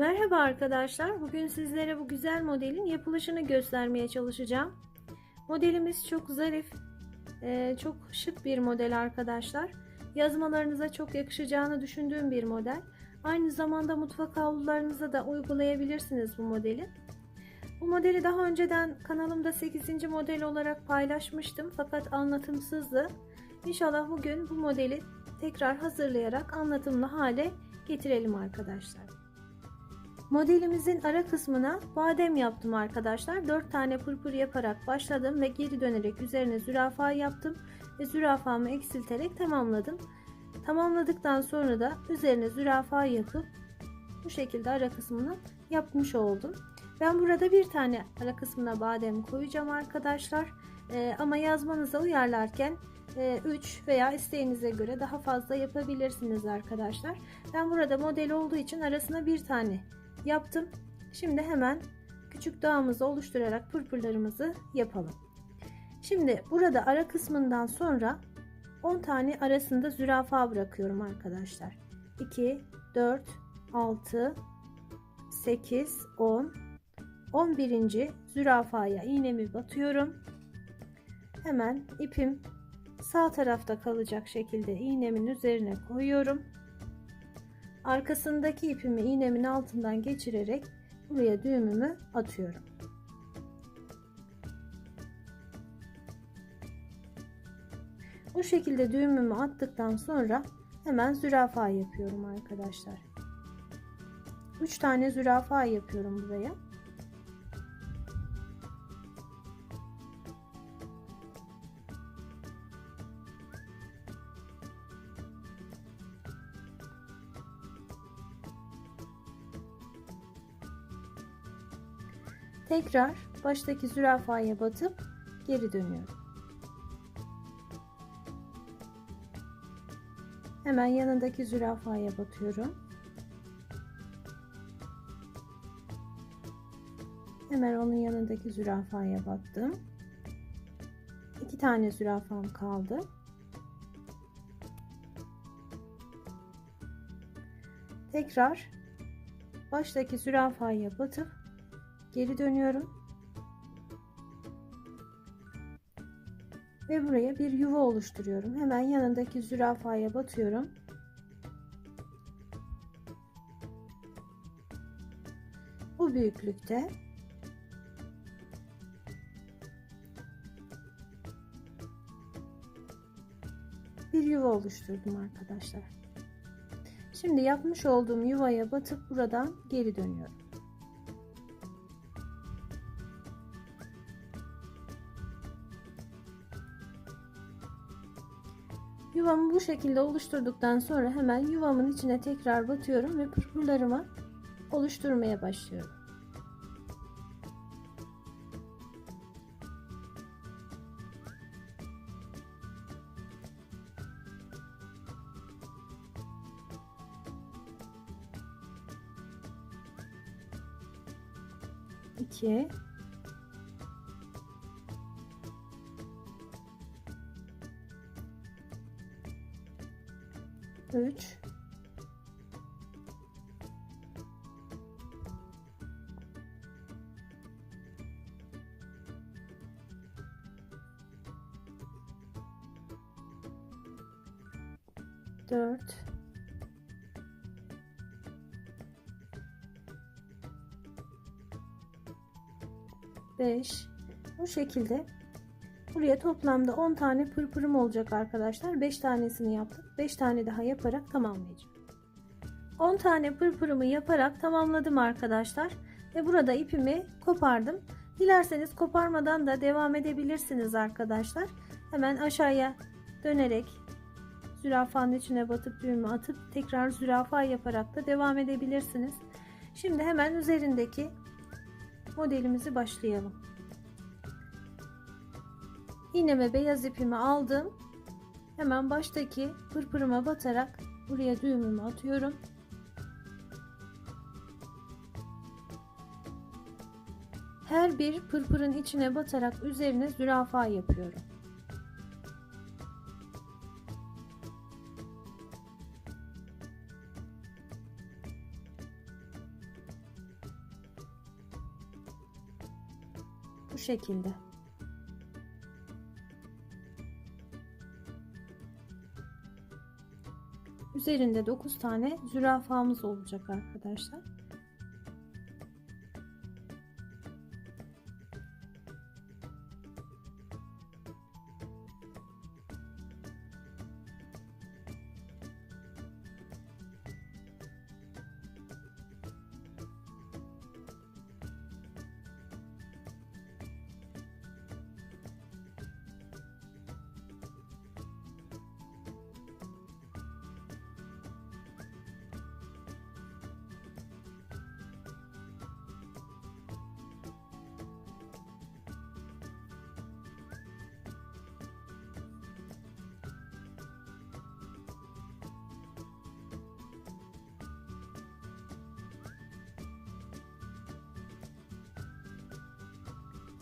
Merhaba arkadaşlar. Bugün sizlere bu güzel modelin yapılışını göstermeye çalışacağım. Modelimiz çok zarif, e, çok şık bir model arkadaşlar. Yazmalarınıza çok yakışacağını düşündüğüm bir model. Aynı zamanda mutfak havlularınıza da uygulayabilirsiniz bu modeli. Bu modeli daha önceden kanalımda 8. model olarak paylaşmıştım fakat anlatımsızdı. İnşallah bugün bu modeli tekrar hazırlayarak anlatımlı hale getirelim arkadaşlar. Modelimizin ara kısmına badem yaptım arkadaşlar. 4 tane pırpır yaparak başladım ve geri dönerek üzerine zürafa yaptım ve zürafamı eksilterek tamamladım. Tamamladıktan sonra da üzerine zürafa yapıp bu şekilde ara kısmını yapmış oldum. Ben burada bir tane ara kısmına badem koyacağım arkadaşlar. Ee, ama yazmanıza uyarlarken 3 veya isteğinize göre daha fazla yapabilirsiniz arkadaşlar. Ben burada model olduğu için arasına bir tane yaptım. Şimdi hemen küçük dağımızı oluşturarak pırpırlarımızı yapalım. Şimdi burada ara kısmından sonra 10 tane arasında zürafa bırakıyorum arkadaşlar. 2, 4, 6, 8, 10, 11. zürafaya iğnemi batıyorum. Hemen ipim sağ tarafta kalacak şekilde iğnemin üzerine koyuyorum. Arkasındaki ipimi iğnemin altından geçirerek buraya düğümümü atıyorum. Bu şekilde düğümümü attıktan sonra hemen zürafa yapıyorum arkadaşlar. 3 tane zürafa yapıyorum buraya. Tekrar baştaki zürafaya batıp geri dönüyorum. Hemen yanındaki zürafaya batıyorum. Hemen onun yanındaki zürafaya battım. İki tane zürafam kaldı. Tekrar baştaki zürafaya batıp geri dönüyorum. Ve buraya bir yuva oluşturuyorum. Hemen yanındaki zürafaya batıyorum. Bu büyüklükte bir yuva oluşturdum arkadaşlar. Şimdi yapmış olduğum yuvaya batıp buradan geri dönüyorum. Yuvamı bu şekilde oluşturduktan sonra hemen yuvamın içine tekrar batıyorum ve pırpırlarımı oluşturmaya başlıyorum. İki, 3 4 5 bu şekilde Buraya toplamda 10 tane pırpırım olacak arkadaşlar. 5 tanesini yaptık. 5 tane daha yaparak tamamlayacağım. 10 tane pırpırımı yaparak tamamladım arkadaşlar. Ve burada ipimi kopardım. Dilerseniz koparmadan da devam edebilirsiniz arkadaşlar. Hemen aşağıya dönerek zürafanın içine batıp düğümü atıp tekrar zürafa yaparak da devam edebilirsiniz. Şimdi hemen üzerindeki modelimizi başlayalım. İğneme beyaz ipimi aldım. Hemen baştaki pırpırıma batarak buraya düğümümü atıyorum. Her bir pırpırın içine batarak üzerine zürafa yapıyorum. Bu şekilde. Üzerinde 9 tane zürafamız olacak arkadaşlar.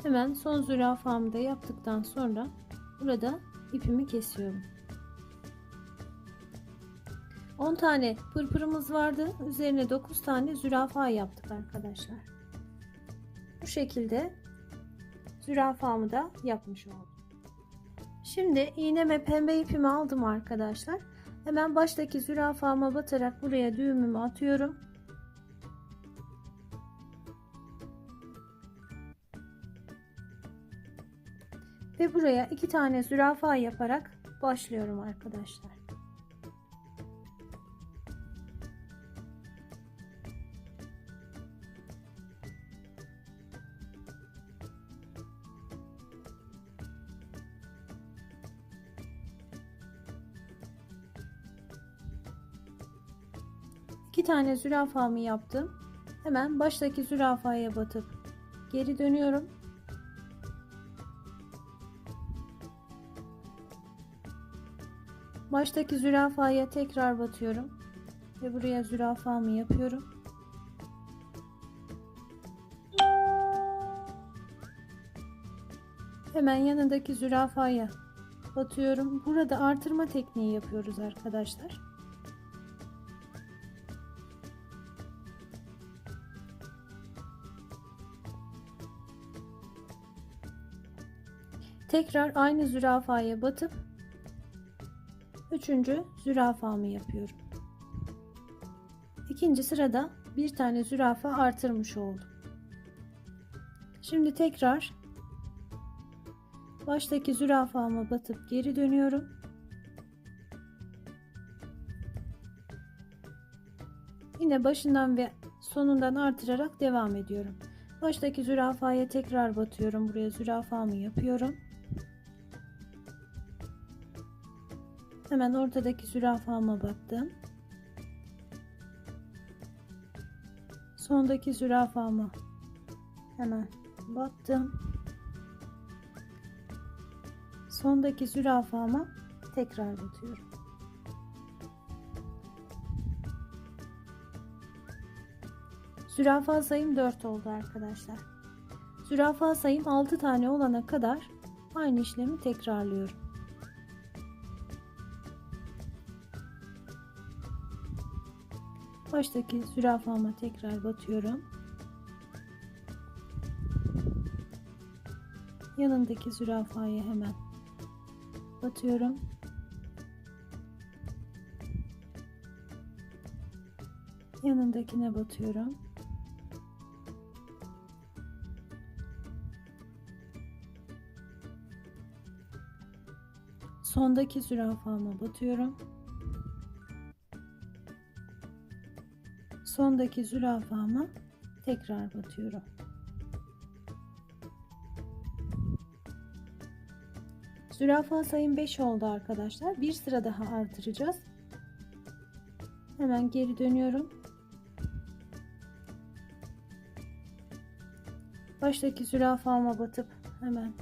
Hemen son zürafamı da yaptıktan sonra burada ipimi kesiyorum. 10 tane pırpırımız vardı. Üzerine 9 tane zürafa yaptık arkadaşlar. Bu şekilde zürafamı da yapmış oldum. Şimdi iğneme pembe ipimi aldım arkadaşlar. Hemen baştaki zürafama batarak buraya düğümümü atıyorum. Buraya iki tane zürafa yaparak başlıyorum arkadaşlar. İki tane zürafamı yaptım. Hemen baştaki zürafaya batıp geri dönüyorum. Baştaki zürafaya tekrar batıyorum ve buraya zürafamı yapıyorum. Hemen yanındaki zürafaya batıyorum. Burada artırma tekniği yapıyoruz arkadaşlar. Tekrar aynı zürafaya batıp Üçüncü zürafamı yapıyorum. İkinci sırada bir tane zürafa artırmış oldum. Şimdi tekrar baştaki zürafama batıp geri dönüyorum. Yine başından ve sonundan artırarak devam ediyorum. Baştaki zürafaya tekrar batıyorum. Buraya zürafamı yapıyorum. Hemen ortadaki zürafama battım. Sondaki zürafama hemen battım. Sondaki zürafama tekrar batıyorum. Zürafa sayım 4 oldu arkadaşlar. Zürafa sayım 6 tane olana kadar aynı işlemi tekrarlıyorum. Baştaki zürafama tekrar batıyorum. Yanındaki zürafaya hemen batıyorum. Yanındakine batıyorum. Sondaki zürafama batıyorum. Sondaki zürafama tekrar batıyorum. Zürafa sayım 5 oldu arkadaşlar. Bir sıra daha artıracağız. Hemen geri dönüyorum. Baştaki zürafama batıp hemen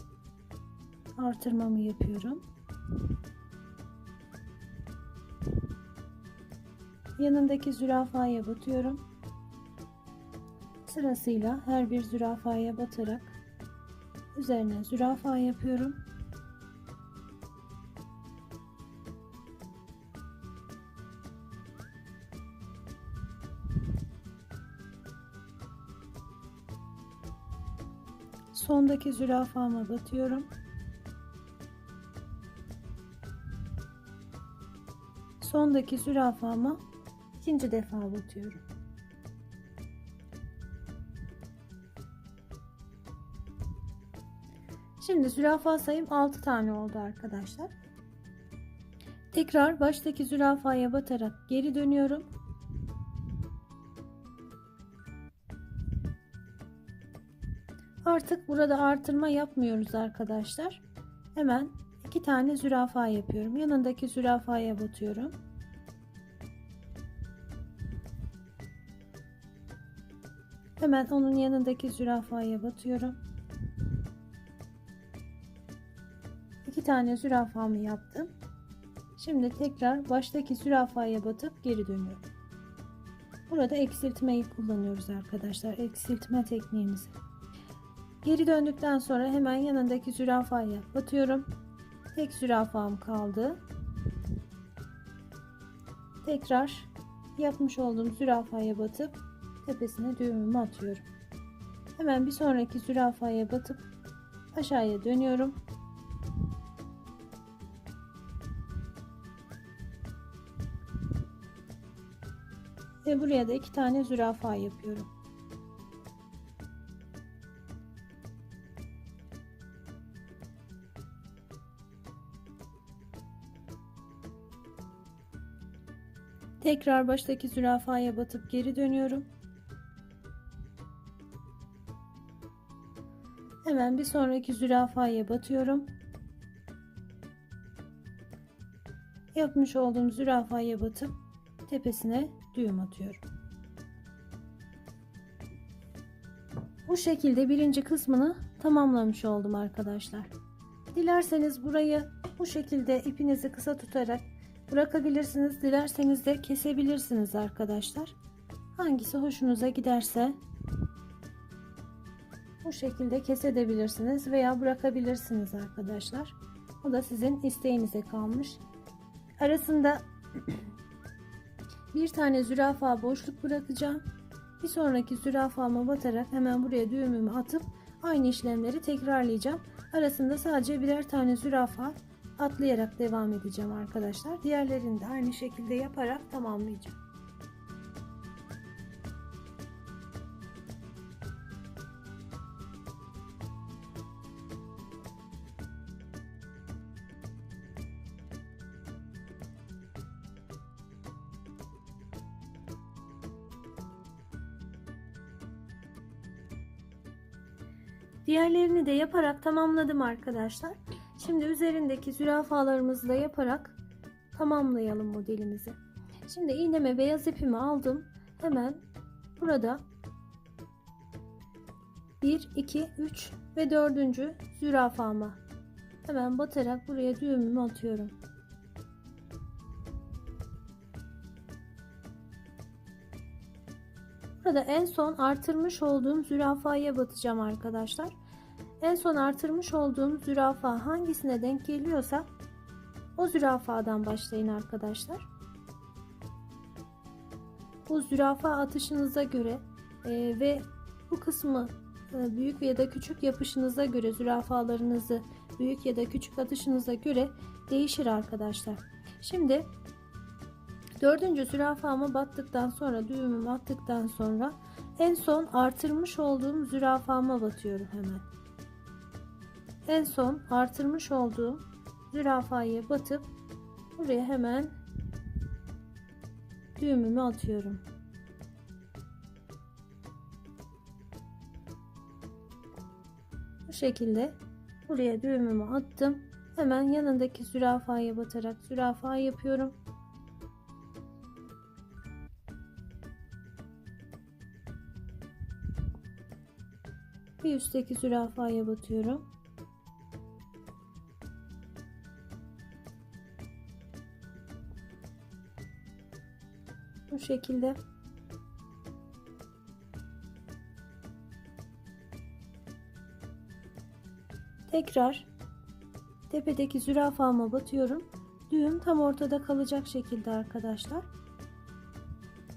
artırmamı yapıyorum. Yanındaki zürafaya batıyorum. Sırasıyla her bir zürafaya batarak üzerine zürafa yapıyorum. sondaki zürafama batıyorum. Sondaki zürafama ikinci defa batıyorum. Şimdi zürafa sayım 6 tane oldu arkadaşlar. Tekrar baştaki zürafaya batarak geri dönüyorum. Artık burada artırma yapmıyoruz arkadaşlar. Hemen iki tane zürafa yapıyorum. Yanındaki zürafaya batıyorum. Hemen onun yanındaki zürafaya batıyorum. İki tane zürafamı yaptım. Şimdi tekrar baştaki zürafaya batıp geri dönüyorum. Burada eksiltmeyi kullanıyoruz arkadaşlar. Eksiltme tekniğimizi. Geri döndükten sonra hemen yanındaki zürafaya batıyorum. Tek zürafam kaldı. Tekrar yapmış olduğum zürafaya batıp tepesine düğümümü atıyorum. Hemen bir sonraki zürafaya batıp aşağıya dönüyorum. Ve buraya da iki tane zürafa yapıyorum. Tekrar baştaki zürafaya batıp geri dönüyorum. Hemen bir sonraki zürafaya batıyorum. Yapmış olduğum zürafaya batıp tepesine düğüm atıyorum. Bu şekilde birinci kısmını tamamlamış oldum arkadaşlar. Dilerseniz burayı bu şekilde ipinizi kısa tutarak bırakabilirsiniz. Dilerseniz de kesebilirsiniz arkadaşlar. Hangisi hoşunuza giderse bu şekilde kesebilirsiniz veya bırakabilirsiniz arkadaşlar. O da sizin isteğinize kalmış. Arasında bir tane zürafa boşluk bırakacağım. Bir sonraki zürafama batarak hemen buraya düğümümü atıp aynı işlemleri tekrarlayacağım. Arasında sadece birer tane zürafa atlayarak devam edeceğim arkadaşlar. Diğerlerini de aynı şekilde yaparak tamamlayacağım. Diğerlerini de yaparak tamamladım arkadaşlar. Şimdi üzerindeki zürafalarımızı da yaparak tamamlayalım modelimizi. Şimdi iğneme beyaz ipimi aldım. Hemen burada 1, 2, 3 ve 4. zürafama hemen batarak buraya düğümümü atıyorum. Burada en son artırmış olduğum zürafaya batacağım arkadaşlar. En son artırmış olduğum zürafa hangisine denk geliyorsa o zürafadan başlayın arkadaşlar. Bu zürafa atışınıza göre e, ve bu kısmı e, büyük ya da küçük yapışınıza göre zürafalarınızı büyük ya da küçük atışınıza göre değişir arkadaşlar. Şimdi dördüncü zürafama battıktan sonra düğümümü attıktan sonra en son artırmış olduğum zürafama batıyorum hemen. En son artırmış olduğum zürafayı batıp buraya hemen düğümümü atıyorum. Bu şekilde buraya düğümümü attım. Hemen yanındaki zürafaya batarak zürafa yapıyorum. Üstteki zürafaya batıyorum. Bu şekilde. Tekrar tepedeki zürafama batıyorum. Düğüm tam ortada kalacak şekilde arkadaşlar.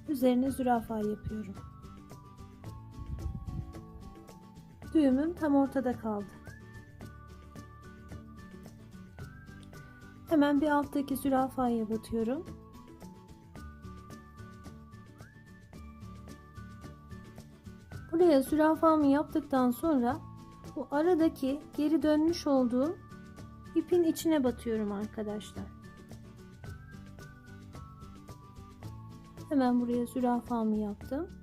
Üzerine zürafa yapıyorum. Düğümüm tam ortada kaldı. Hemen bir alttaki zürafaya batıyorum. Buraya zürafamı yaptıktan sonra bu aradaki geri dönmüş olduğum ipin içine batıyorum arkadaşlar. Hemen buraya zürafamı yaptım.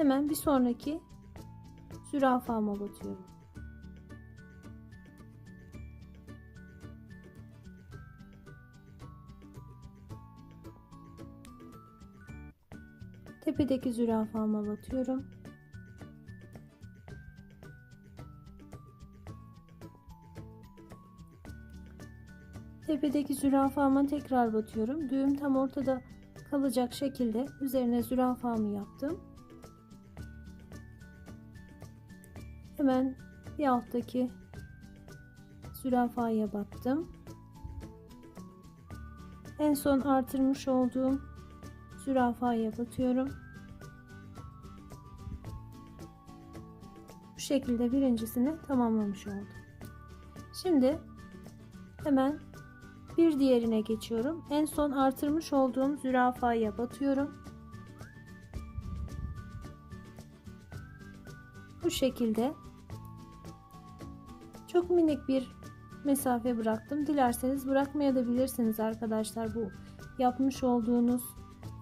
Hemen bir sonraki zürafama batıyorum. Tepedeki zürafama batıyorum. Tepedeki zürafama tekrar batıyorum. Düğüm tam ortada kalacak şekilde üzerine zürafamı yaptım. Hemen bir alttaki zürafaya battım. En son artırmış olduğum zürafaya batıyorum. Bu şekilde birincisini tamamlamış oldum. Şimdi hemen bir diğerine geçiyorum. En son artırmış olduğum zürafaya batıyorum. Bu şekilde minik bir mesafe bıraktım. Dilerseniz bırakmayabilirsiniz arkadaşlar bu yapmış olduğunuz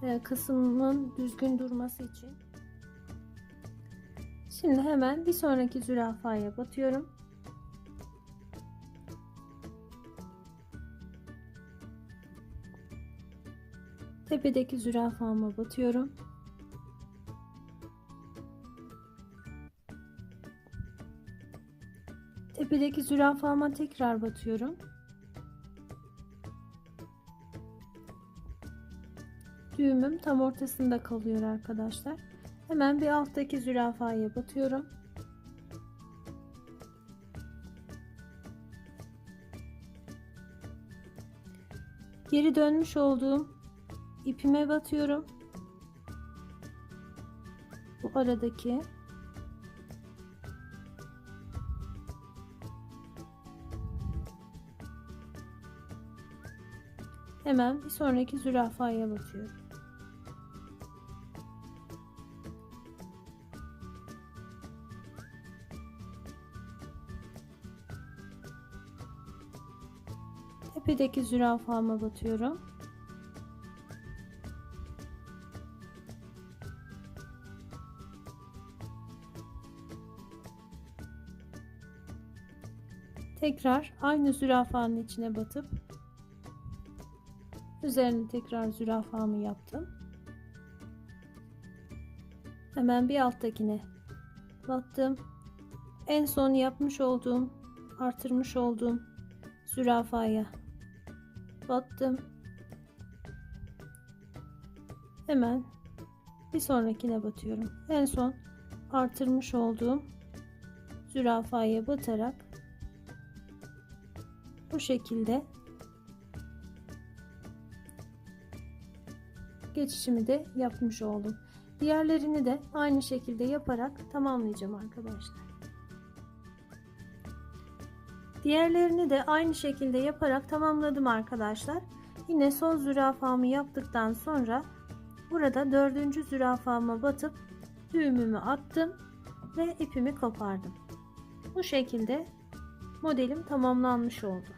e, kısmın düzgün durması için. Şimdi hemen bir sonraki zürafaya batıyorum. Tepedeki zürafama batıyorum. Tepedeki zürafama tekrar batıyorum. Düğümüm tam ortasında kalıyor arkadaşlar. Hemen bir alttaki zürafaya batıyorum. Geri dönmüş olduğum ipime batıyorum. Bu aradaki Hemen bir sonraki zürafaya batıyorum. Tepedeki zürafama batıyorum. Tekrar aynı zürafanın içine batıp üzerine tekrar zürafamı yaptım. Hemen bir alttakine battım. En son yapmış olduğum, artırmış olduğum zürafaya battım. Hemen bir sonrakine batıyorum. En son artırmış olduğum zürafaya batarak bu şekilde geçişimi de yapmış oldum. Diğerlerini de aynı şekilde yaparak tamamlayacağım arkadaşlar. Diğerlerini de aynı şekilde yaparak tamamladım arkadaşlar. Yine son zürafamı yaptıktan sonra burada dördüncü zürafama batıp düğümümü attım ve ipimi kopardım. Bu şekilde modelim tamamlanmış oldu.